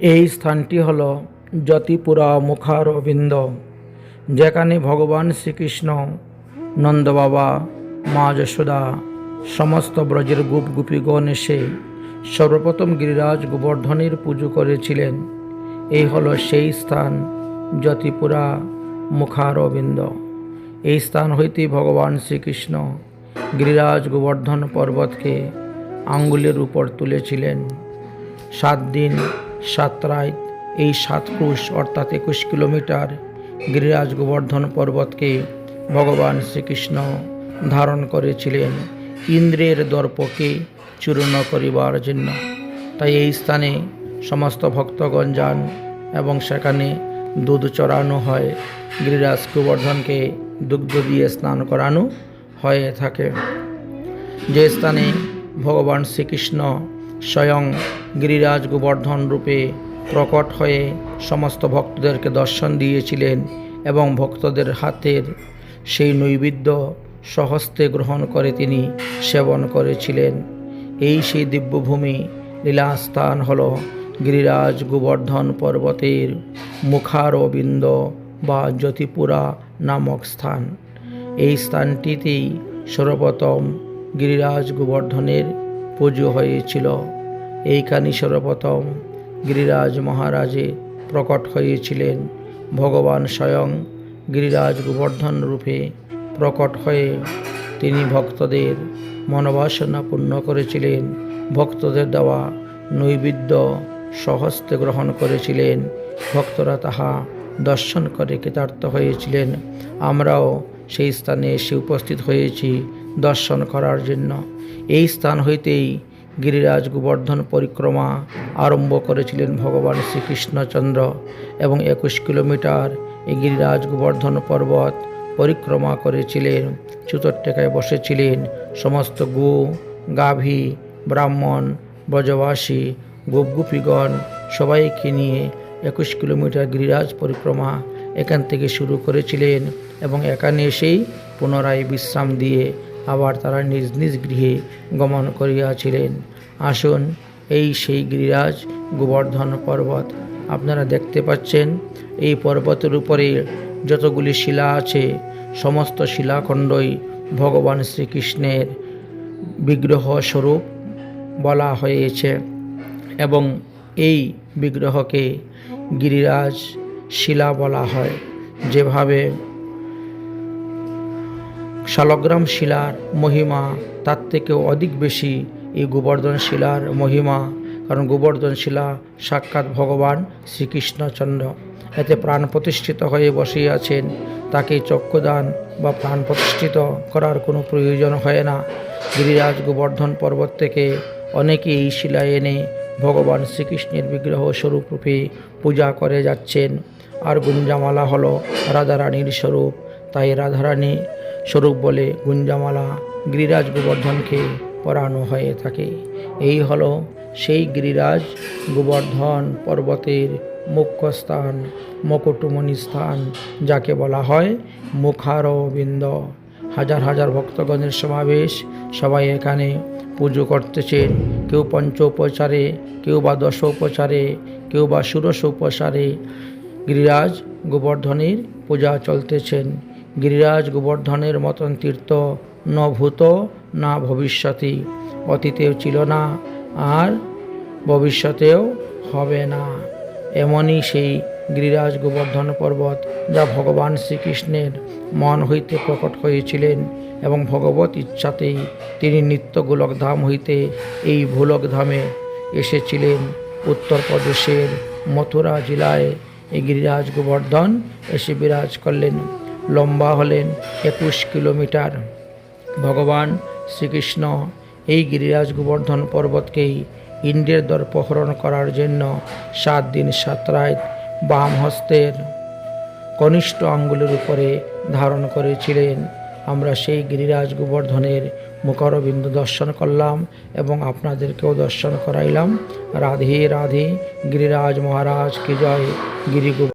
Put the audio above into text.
এই স্থানটি হল জ্যোতিপুরা মুখারবিন্দ, যেখানে ভগবান শ্রীকৃষ্ণ নন্দবাবা মা যশোদা, সমস্ত ব্রজের গুপ গুপিগণ এসে সর্বপ্রথম গিরিরাজ গোবর্ধনের পুজো করেছিলেন। এই হলো সেই স্থান, জ্যোতিপুরা মুখারবিন্দ। এই স্থান হইতে ভগবান শ্রীকৃষ্ণ গিরিরাজ গোবর্ধন পর্বতকে আঙ্গুলের উপর তুলেছিলেন। সাত দিন সাত এই সাত ক্রুশ, অর্থাৎ একুশ কিলোমিটার গিরিরাজ গোবর্ধন পর্বতকে ভগবান শ্রীকৃষ্ণ ধারণ করেছিলেন। ইন্দ্রের দর্পকে চূর্ণ করিবার জন্য। তাই এই স্থানে সমস্ত ভক্তগণ যান এবং সেখানে দুধ চড়ানো হয়। গিরিরাজ গোবর্ধনকে দুগ্ধ দিয়ে স্নান করানো হয়ে থাকে। যে স্থানে ভগবান শ্রীকৃষ্ণ স্বয়ং গিরিরাজ গোবর্ধন রূপে প্রকট হয়ে সমস্ত ভক্তদেরকে দর্শন দিয়েছিলেন এবং ভক্তদের হাতের সেই নৈবেদ্য সহস্তে গ্রহণ করে তিনি সেবন করেছিলেন। এই সেই দিব্যভূমি লীলাস্থান হল গিরিরাজ গোবর্ধন পর্বতের মুখারবিন্দ বা জ্যোতিপুরা নামক স্থান। এই স্থানটিতেই সর্বপ্রথম গিরিরাজ গোবর্ধনের পুজো হয়েছিল। এইখানে সর্বপ্রথম গিরিরাজ মহারাজে প্রকট হয়েছিলেন। ভগবান স্বয়ং গিরিরাজ গোবর্ধন রূপে প্রকট হয়ে তিনি ভক্তদের মনোবাসনা পূর্ণ করেছিলেন। ভক্তদের দেওয়া নৈবেদ্য সহস্তে গ্রহণ করেছিলেন। ভক্তরা তাহা দর্শন করে কৃতার্থ হয়েছিলেন। আমরাও সেই স্থানে এসে উপস্থিত হয়েছি দর্শন করার জন্য। এই স্থান হইতেই গিরিরাজ গোবর্ধন পরিক্রমা আরম্ভ করেছিলেন ভগবান শ্রীকৃষ্ণচন্দ্র এবং একুশ কিলোমিটার এই গিরিরাজ গোবর্ধন পর্বত পরিক্রমা করেছিলেন। চুতরটেকায় বসেছিলেন সমস্ত গো, গাভী, ব্রাহ্মণ, ব্রজবাসী, গোপগুপিগণ সবাইকে নিয়ে একুশ কিলোমিটার গিরিরাজ পরিক্রমা এখান থেকে শুরু করেছিলেন এবং এখানে এসেই পুনরায় বিশ্রাম দিয়ে আবার তারা নিজ নিজ গৃহে গমন করিয়াছিলেন। আসুন, এই সেই গিরিরাজ গোবর্ধন পর্বত। আপনারা দেখতে পাচ্ছেন, এই পর্বতের উপরে যতগুলি শিলা আছে, সমস্ত শিলাখণ্ডই ভগবান শ্রীকৃষ্ণের বিগ্রহ স্বরূপ বলা হয়েছে এবং এই বিগ্রহকে গিরিরাজ শিলা বলা হয়। যেভাবে শালগ্রাম শিলার মহিমা তার থেকেও অধিক বেশি এই গোবর্ধন শিলার মহিমা, কারণ গোবর্ধন শিলা সাক্ষাৎ ভগবান শ্রীকৃষ্ণচন্দ্র। এতে প্রাণ প্রতিষ্ঠিত হয়ে বসে আছেন তাকে চক্ষুদান বা প্রাণ প্রতিষ্ঠিত করার কোনো প্রয়োজন হয় না। গিরিরাজ গোবর্ধন পর্বত থেকে অনেকে এই শিলা এনে ভগবান শ্রীকৃষ্ণের বিগ্রহ স্বরূপরূপে পূজা করে যাচ্ছেন। আর গুঞ্জামালা হলো রাধারানীর স্বরূপ। তাই রাধারানী স্বরূপ বলে গুঞ্জামালা গিরিরাজ গোবর্ধনকে পরানো হয়ে থাকে। এই হল সেই গিরিরাজ গোবর্ধন পর্বতের মুখ্য স্থান মকুটুমণি স্থান, যাকে বলা হয় মুখারবিন্দ। হাজার হাজার ভক্তগণের সমাবেশ, সবাই এখানে পুজো করতেছেন। কেউ পঞ্চোপচারে, কেউ বা দশোপচারে, কেউ বা ষোড়শ উপচারে গিরিরাজ গোবর্ধনের পূজা চলতেছেন। গিরিরাজ গোবর্ধনের মতন তীর্থ ন ভূত না ভবিষ্যতে অতীতেও ছিল না আর ভবিষ্যতেও হবে না। এমনই সেই গিরিরাজ গোবর্ধন পর্বত যা ভগবান শ্রীকৃষ্ণের মন হইতে প্রকট হয়েছিলেন এবং ভগবত ইচ্ছাতেই তিনি নিত্য গোলকধাম হইতে এই ভূলকধামে এসেছিলেন। উত্তরপ্রদেশের মথুরা জেলায় এই গিরিরাজ গোবর্ধন এসে বিরাজ করলেন। লম্বা হলেন একুশ কিলোমিটার। ভগবান শ্রীকৃষ্ণ এই গিরিরাজ গোবর্ধন পর্বতকেই ইন্দ্রের দর্পহরণ করার জন্য সাত দিন সাত রাত বাম হস্তের কনিষ্ঠ আঙ্গুলের উপরে ধারণ করেছিলেন। আমরা সেই গিরিরাজ গোবর্ধনের মুখরবিন্দু দর্শন করলাম এবং আপনাদেরকেও দর্শন করাইলাম। রাধে রাধে গিরিরাজ মহারাজ, কি জয় গিরি